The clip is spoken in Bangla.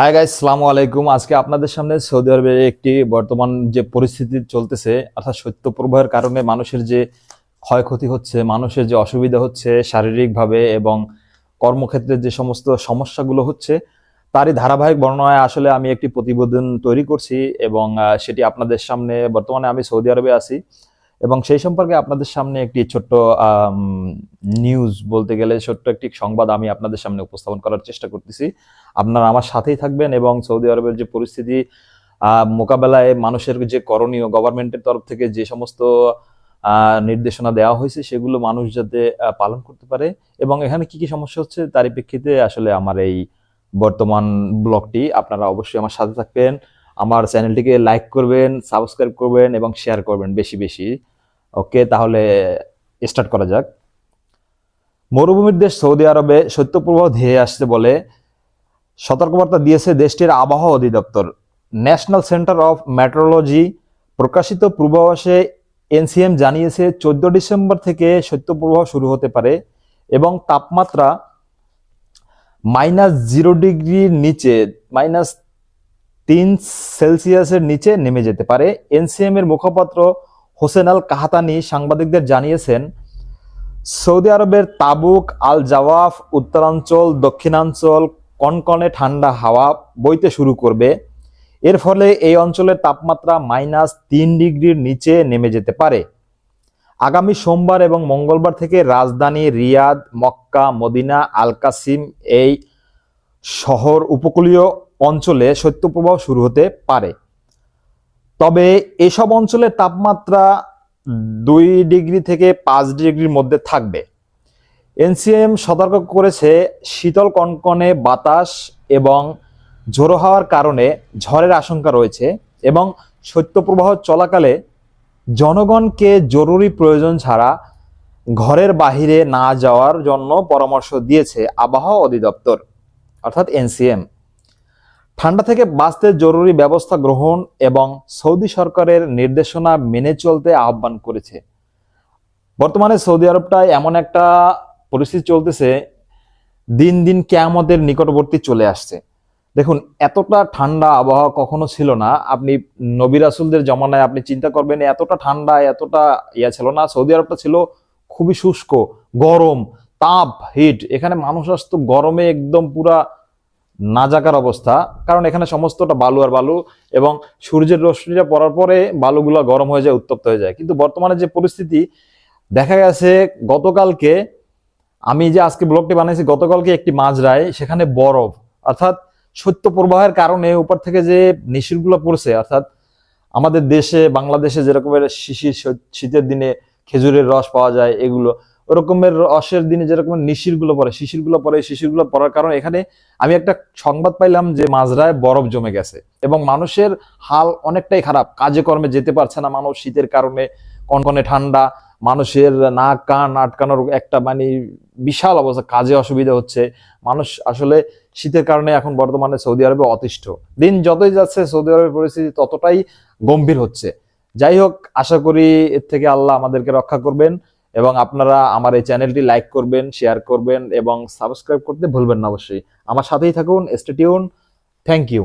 হাই গাইস সালামু আলাইকুম। আজকে আপনাদের সামনে সৌদি আরবের একটি বর্তমান যে পরিস্থিতি চলতেছে, অর্থাৎ শৈত্য প্রবাহের কারণে মানুষের যে ক্ষয়ক্ষতি হচ্ছে, মানুষের যে অসুবিধা হচ্ছে শারীরিকভাবে এবং কর্মক্ষেত্রে যে সমস্ত সমস্যাগুলো হচ্ছে, তারই ধারাবাহিক বর্ণনায় আসলে আমি একটি প্রতিবেদন তৈরি করছি এবং সেটি আপনাদের সামনে বর্তমানে আমি সৌদি আরবে আছি। এবং সেই সম্পর্কে আপনাদের সামনে একটি ছোট্ট নিউজ বলতে গেলে ছোট্ট একটি সংবাদ আমি আপনাদের সামনে উপস্থাপন করার চেষ্টা করতেছি। আপনারা আমার সাথেই থাকবেন এবং সৌদি আরবের যে পরিস্থিতি মোকাবেলায় মানুষের যে করণীয় গভর্নমেন্টের তরফ থেকে যে সমস্ত নির্দেশনা দেওয়া হয়েছে সেগুলো মানুষ যাতে পালন করতে পারে এবং এখানে কি কি সমস্যা হচ্ছে তারই প্রেক্ষিতে আসলে আমার এই বর্তমান ব্লগটি আপনারা অবশ্যই আমার সাথে থাকবেন। আমার চ্যানেলটিকে লাইক করবেন সাবস্ক্রাইব করবেন এবং শেয়ার করবেন বেশি বেশি। ওকে, তাহলে স্টার্ট করা যাক। মরুভূমির দেশ সৌদি আরবে শৈত্যপ্রবাহ ধেয়ে আসছে বলে সতর্কবার্তা দিয়েছে দেশটির আবহাওয়া অধিদপ্তর। ন্যাশনাল সেন্টার অফ মেট্রোলজি প্রকাশিত পূর্বাভাসে এনসিএম জানিয়েছে, চোদ্দ ডিসেম্বর থেকে শৈত্যপ্রবাহ শুরু হতে পারে এবং তাপমাত্রা মাইনাস জিরো ডিগ্রির নিচে, মাইনাস তিন সেলসিয়াসের নিচে নেমে যেতে পারে। এনসিএম এর মুখপাত্র হোসেন আল কাহাতানি সাংবাদিকদের জানিয়েছেন, সৌদি আরবের তাবুক আল জাওয়াফ উত্তরাঞ্চল, দক্ষিণাঞ্চল, কনকনে ঠান্ডা হাওয়া বইতে শুরু করবে। এর ফলে এই অঞ্চলের তাপমাত্রা মাইনাস তিন ডিগ্রির নিচে নেমে যেতে পারে। আগামী সোমবার এবং মঙ্গলবার থেকে রাজধানী Riyadh, Mecca, Medina Al Qassim এই শহর উপকূলীয় অঞ্চলে শৈত্যপ্রবাহ শুরু হতে পারে। তবে এসব অঞ্চলের তাপমাত্রা দুই ডিগ্রি থেকে পাঁচ ডিগ্রির মধ্যে থাকবে। এনসিএম সতর্ক করেছে, শীতল কনকনে বাতাস এবং ঝোড়ো হওয়ার কারণে ঝড়ের আশঙ্কা রয়েছে এবং শৈত্যপ্রবাহ চলাকালে জনগণকে জরুরি প্রয়োজন ছাড়া ঘরের বাহিরে না যাওয়ার জন্য পরামর্শ দিয়েছে আবহাওয়া অধিদপ্তর, অর্থাৎ এনসিএম। ঠান্ডা থেকে বাঁচতে জরুরি ব্যবস্থা গ্রহণ এবং সৌদি সরকারের নির্দেশনা মেনে চলতে আহ্বান করেছে। বর্তমানে সৌদি আরবটায় এমন একটা পরিস্থিতি চলতেছে, দিন দিন কেয়ামতের নিকটবর্তী চলে আসছে। দেখুন, এতটা ঠান্ডা আবহাওয়া কখনো ছিল না। আপনি নবী রাসুলদের জমানায় আপনি চিন্তা করবেন, এতটা ঠান্ডা, এতটা ইয়া ছিল না। সৌদি আরবটা ছিল খুবই শুষ্ক, গরম, তাপ হিট এখানে মানুষ আসতো গরমে একদম পুরা নাজাকার অবস্থা। কারণ এখানে সমস্তটা বালু আর বালু এবং সূর্যের রশ্মিটা পড়ার পরে বালুগুলো গরম হয়ে যায়, উত্তপ্ত হয়ে যায়। কিন্তু বর্তমানে যে পরিস্থিতি, দেখা গেছে গতকালকে আমি যে আজকে ব্লগটি বানিয়েছি, গতকালকে একটি মাঝরায় সেখানে বরফ, অর্থাৎ সত্য প্রবাহের কারণে উপর থেকে যে নিশিরগুলো পড়ছে, অর্থাৎ আমাদের দেশে, বাংলাদেশে যেরকমের শিশির শীতের দিনে খেজুরের রস পাওয়া যায়, এগুলো ওরকমের রসের দিনে যেরকম শিশিরগুলো পড়ে শিশিরগুলো পড়ে শিশিরগুলো পড়ার কারণে এখানে আমি একটা সংবাদ পাইলাম যে মাঝরায় বরফ জমে গেছে এবং মানুষের হাল অনেকটাই খারাপ। কাজে কর্মে যেতে পারছে না মানুষ, শীতের কারণে, কনকনে ঠান্ডা, মানুষের নাক, কান আটকানোর একটা মানে বিশাল অবস্থা, কাজে অসুবিধা হচ্ছে। মানুষ আসলে শীতের কারণে এখন বর্তমানে সৌদি আরবে অতিষ্ঠ। দিন যতই যাচ্ছে, সৌদি আরবের পরিস্থিতি ততটাই গম্ভীর হচ্ছে। যাই হোক, আশা করি এর থেকে আল্লাহ আমাদেরকে রক্ষা করবেন। এবং আপনারা আমার এই চ্যানেলটি লাইক করবেন শেয়ার করবেন এবং সাবস্ক্রাইব করতে ভুলবেন না অবশ্যই। আমার সাথেই থাকুন স্টেটিউন থ্যাংক ইউ